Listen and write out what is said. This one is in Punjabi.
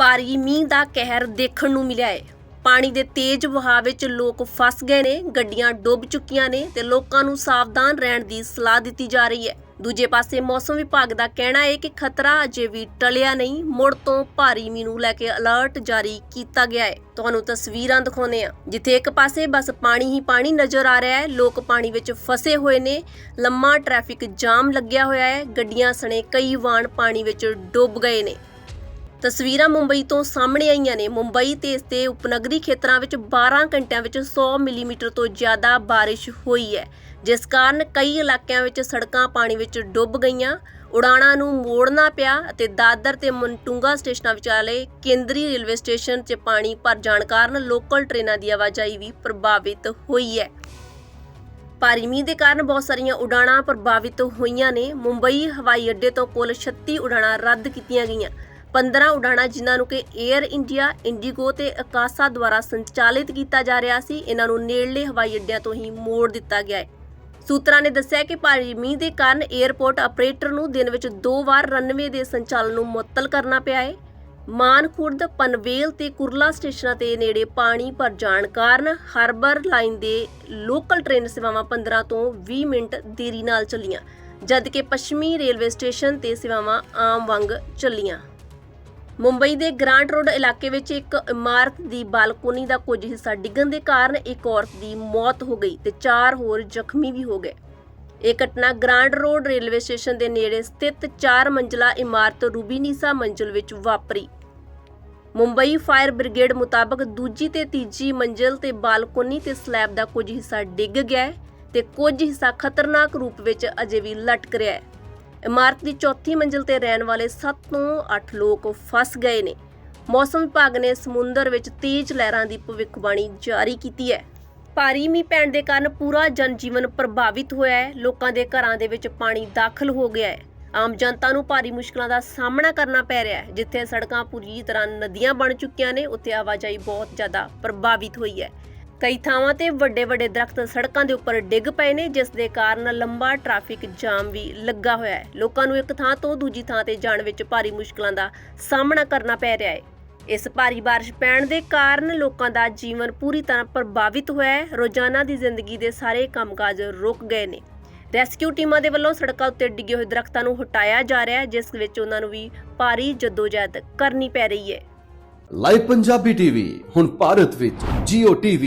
ਭਾਰੀ ਮੀਂਹ ਦਾ ਕਹਿਰ ਦੇਖਣ ਨੂੰ ਮਿਲਿਆ ਹੈ। ਪਾਣੀ ਦੇ ਤੇਜ਼ ਵਹਾਅ ਵਿੱਚ ਲੋਕ ਫਸ ਗਏ ਨੇ, ਗੱਡੀਆਂ ਡੁੱਬ ਚੁੱਕੀਆਂ ਨੇ ਤੇ ਲੋਕਾਂ ਨੂੰ ਸਾਵਧਾਨ ਰਹਿਣ ਦੀ ਸਲਾਹ ਦਿੱਤੀ ਜਾ ਰਹੀ ਹੈ। ਦੂਜੇ ਪਾਸੇ ਮੌਸਮ ਵਿਭਾਗ ਦਾ ਕਹਿਣਾ ਹੈ ਕਿ ਖਤਰਾ ਅਜੇ ਵੀ ਟਲਿਆ ਨਹੀਂ, ਮੁੜ ਤੋਂ ਭਾਰੀ ਮੀਂਹ ਨੂੰ ਲੈ ਕੇ ਅਲਰਟ ਜਾਰੀ ਕੀਤਾ ਗਿਆ ਹੈ। ਤੁਹਾਨੂੰ ਤਸਵੀਰਾਂ ਦਿਖਾਉਂਦੇ ਆ ਜਿੱਥੇ ਇੱਕ ਪਾਸੇ ਬਸ ਪਾਣੀ ਹੀ ਪਾਣੀ ਨਜ਼ਰ ਆ ਰਿਹਾ ਹੈ, ਲੋਕ ਪਾਣੀ ਵਿੱਚ ਫਸੇ ਹੋਏ ਨੇ, ਲੰਮਾ ਟ੍ਰੈਫਿਕ ਜਾਮ ਲੱਗਿਆ ਹੋਇਆ ਹੈ, ਗੱਡੀਆਂ ਸਣੇ ਕਈ ਵਾਹਨ ਪਾਣੀ ਵਿੱਚ ਡੁੱਬ ਗਏ ਨੇ। ਤਸਵੀਰਾਂ ਮੁੰਬਈ ਤੋਂ ਸਾਹਮਣੇ ਆਈਆਂ ਨੇ। ਮੁੰਬਈ ਤੇ ਇਸ ਦੇ ਉਪਨਗਰੀ ਖੇਤਰਾਂ ਵਿੱਚ 12 ਘੰਟਿਆਂ ਵਿੱਚ 100 ਮਿਲੀਮੀਟਰ ਤੋਂ ਜ਼ਿਆਦਾ ਬਾਰਿਸ਼ ਹੋਈ ਹੈ। ਜਿਸ ਕਾਰਨ ਕਈ ਇਲਾਕਿਆਂ ਵਿੱਚ ਸੜਕਾਂ ਪਾਣੀ ਵਿੱਚ ਡੁੱਬ ਗਈਆਂ। ਉਡਾਣਾਂ ਨੂੰ ਮੋੜਨਾ ਪਿਆ ਅਤੇ ਦਾਦਰ ਤੇ ਮਨਟੂੰਗਾ ਸਟੇਸ਼ਨਾਂ ਵਿਚਾਲੇ ਕੇਂਦਰੀ ਰੇਲਵੇ ਸਟੇਸ਼ਨ 'ਚ ਪਾਣੀ ਭਰ ਜਾਣ ਕਾਰਨ ਲੋਕਲ ਟ੍ਰੇਨਾਂ ਦੀ ਆਵਾਜਾਈ ਵੀ ਪ੍ਰਭਾਵਿਤ ਹੋਈ ਹੈ। ਭਾਰੀ ਮੀਂਹ ਦੇ ਕਾਰਨ ਬਹੁਤ ਸਾਰੀਆਂ ਉਡਾਣਾਂ ਪ੍ਰਭਾਵਿਤ ਹੋਈਆਂ ਨੇ। ਮੁੰਬਈ ਹਵਾਈ ਅੱਡੇ ਤੋਂ ਕੁੱਲ 36 ਉਡਾਣਾਂ ਰੱਦ ਕੀਤੀਆਂ ਗਈਆਂ। 15 ਉਡਾਣਾਂ ਜਿਨ੍ਹਾਂ ਨੂੰ ਕਿ 에ਅਰ ਇੰਡੀਆ ਇੰਡੀਗੋ ਤੇ ਅਕਾਸਾ ਦੁਆਰਾ ਸੰਚਾਲਿਤ ਕੀਤਾ ਜਾ ਰਿਹਾ ਸੀ, ਇਹਨਾਂ ਨੂੰ ਨੇੜਲੇ ਹਵਾਈ ਅੱਡਿਆਂ ਤੋਂ ਹੀ ਮੋੜ ਦਿੱਤਾ ਗਿਆ ਹੈ। ਸੂਤਰਾਂ ਨੇ ਦੱਸਿਆ ਕਿ ਭਾਰੀ ਮੀਂਹ ਦੇ ਕਾਰਨ 에ਅਰਪੋਰਟ ਆਪਰੇਟਰ ਨੂੰ ਦਿਨ ਵਿੱਚ ਦੋ ਵਾਰ ਰਨਵੇ ਦੇ ਸੰਚਾਲਨ ਨੂੰ ਮੁਅੱਤਲ ਕਰਨਾ ਪਿਆ ਹੈ। ਮਾਨਖੁਰਦ, ਪਨਵੇਲ ਤੇ ਕੁਰਲਾ ਸਟੇਸ਼ਨਾਂ ਤੇ ਨੇੜੇ ਪਾਣੀ ਭਰ ਜਾਣ ਕਾਰਨ ਹਾਰਬਰ ਲਾਈਨ ਦੇ ਲੋਕਲ ਟ੍ਰੇਨ ਸੇਵਾਵਾਂ 15 ਤੋਂ 20 ਮਿੰਟ ਦੇਰੀ ਨਾਲ ਚੱਲੀਆਂ, ਜਦਕਿ ਪੱਛਮੀ ਰੇਲਵੇ ਸਟੇਸ਼ਨ ਤੇ ਸੇਵਾਵਾਂ ਆਮ ਵਾਂਗ ਚੱਲੀਆਂ। ਮੁੰਬਈ ਦੇ ਗ੍ਰਾਂਟ ਰੋਡ ਇਲਾਕੇ ਵਿੱਚ ਇੱਕ ਇਮਾਰਤ ਦੀ ਬਾਲਕੋਨੀ ਦਾ ਕੁਝ ਹਿੱਸਾ ਡਿੱਗਣ ਦੇ ਕਾਰਨ ਇੱਕ ਔਰਤ ਦੀ ਮੌਤ ਹੋ ਗਈ ਤੇ ਚਾਰ ਹੋਰ ਜ਼ਖਮੀ ਵੀ ਹੋ ਗਏ। ਇਹ ਘਟਨਾ ਗ੍ਰਾਂਡ ਰੋਡ ਰੇਲਵੇ ਸਟੇਸ਼ਨ ਦੇ ਨੇੜੇ ਸਥਿਤ 4 ਮੰਜ਼ਲਾ ਇਮਾਰਤ ਰੂਬੀਨੀਸਾ ਮੰਜ਼ਿਲ ਵਿੱਚ ਵਾਪਰੀ। ਮੁੰਬਈ ਫਾਇਰ ਬ੍ਰਿਗੇਡ ਮੁਤਾਬਕ ਦੂਜੀ ਤੇ ਤੀਜੀ ਮੰਜ਼ਿਲ ਤੇ ਬਾਲਕੋਨੀ ਤੇ ਸਲੈਬ ਦਾ ਕੁਝ ਹਿੱਸਾ ਡਿੱਗ ਗਿਆ ਹੈ ਤੇ ਕੁਝ ਹਿੱਸਾ ਖਤਰਨਾਕ ਰੂਪ ਵਿੱਚ ਅਜੇ ਵੀ ਲਟਕ ਰਿਹਾ ਹੈ। ਇਮਾਰਤ ਦੀ ਚੌਥੀ ਮੰਜ਼ਿਲ ਤੇ ਰਹਿਣ ਵਾਲੇ 7 ਤੋਂ 8 ਲੋਕ ਫਸ ਗਏ ਨੇ। ਮੌਸਮ ਵਿਭਾਗ ਨੇ ਸਮੁੰਦਰ ਵਿੱਚ ਤੇਜ਼ ਲਹਿਰਾਂ ਦੀ ਭਵਿੱਖਬਾਣੀ ਜਾਰੀ ਕੀਤੀ ਹੈ। ਭਾਰੀ ਮੀਂਹ ਪੈਣ ਦੇ ਕਾਰਨ ਪੂਰਾ ਜਨਜੀਵਨ ਪ੍ਰਭਾਵਿਤ ਹੋਇਆ ਹੈ। ਲੋਕਾਂ ਦੇ ਘਰਾਂ ਦੇ ਵਿੱਚ ਪਾਣੀ ਦਾਖਲ ਹੋ ਗਿਆ ਹੈ। ਆਮ ਜਨਤਾ ਨੂੰ ਭਾਰੀ ਮੁਸ਼ਕਲਾਂ ਦਾ ਸਾਹਮਣਾ ਕਰਨਾ ਪੈ ਰਿਹਾ ਹੈ। ਜਿੱਥੇ ਸੜਕਾਂ ਪੂਰੀ ਤਰ੍ਹਾਂ ਨਦੀਆਂ ਬਣ ਚੁੱਕੀਆਂ ਨੇ, ਉੱਥੇ ਆਵਾਜਾਈ ਬਹੁਤ ਜ਼ਿਆਦਾ ਪ੍ਰਭਾਵਿਤ ਹੋਈ ਹੈ। ਕਈ ਥਾਵਾਂ ਤੇ ਵੱਡੇ ਵੱਡੇ ਦਰਖਤ ਸੜਕਾਂ ਦੇ ਉੱਪਰ ਡਿੱਗ ਪਏ ਨੇ ਜਿਸ ਦੇ ਕਾਰਨ ਲੰਬਾ ਟ੍ਰੈਫਿਕ ਜਾਮ ਵੀ ਲੱਗਾ ਹੋਇਆ ਹੈ। ਲੋਕਾਂ ਨੂੰ ਇੱਕ ਥਾਂ ਤੋਂ ਦੂਜੀ ਥਾਂ ਤੇ ਜਾਣ ਵਿੱਚ ਭਾਰੀ ਮੁਸ਼ਕਲਾਂ ਦਾ ਸਾਹਮਣਾ ਕਰਨਾ ਪੈ ਰਿਹਾ ਹੈ। ਇਸ ਭਾਰੀ ਬਾਰਿਸ਼ ਪੈਣ ਦੇ ਕਾਰਨ ਲੋਕਾਂ ਦਾ ਜੀਵਨ ਪੂਰੀ ਤਰ੍ਹਾਂ ਪ੍ਰਭਾਵਿਤ ਹੋਇਆ ਹੈ। ਰੋਜ਼ਾਨਾ ਦੀ ਜ਼ਿੰਦਗੀ ਦੇ ਸਾਰੇ ਕੰਮਕਾਜ ਰੁਕ ਗਏ ਨੇ। ਰੈਸਕਿਊ ਟੀਮਾਂ ਦੇ ਵੱਲੋਂ ਸੜਕਾਂ ਉੱਤੇ ਡਿੱਗੇ ਹੋਏ ਦਰਖਤਾਂ ਨੂੰ ਹਟਾਇਆ ਜਾ ਰਿਹਾ ਹੈ ਜਿਸ ਵਿੱਚ ਉਹਨਾਂ ਨੂੰ ਵੀ ਭਾਰੀ ਜਦੋਜਹਿਦ ਕਰਨੀ ਪੈ ਰਹੀ ਹੈ। ਲਾਈਵ ਪੰਜਾਬੀ ਟੀਵੀ ਹੁਣ ਭਾਰਤ ਵਿੱਚ Jio TV,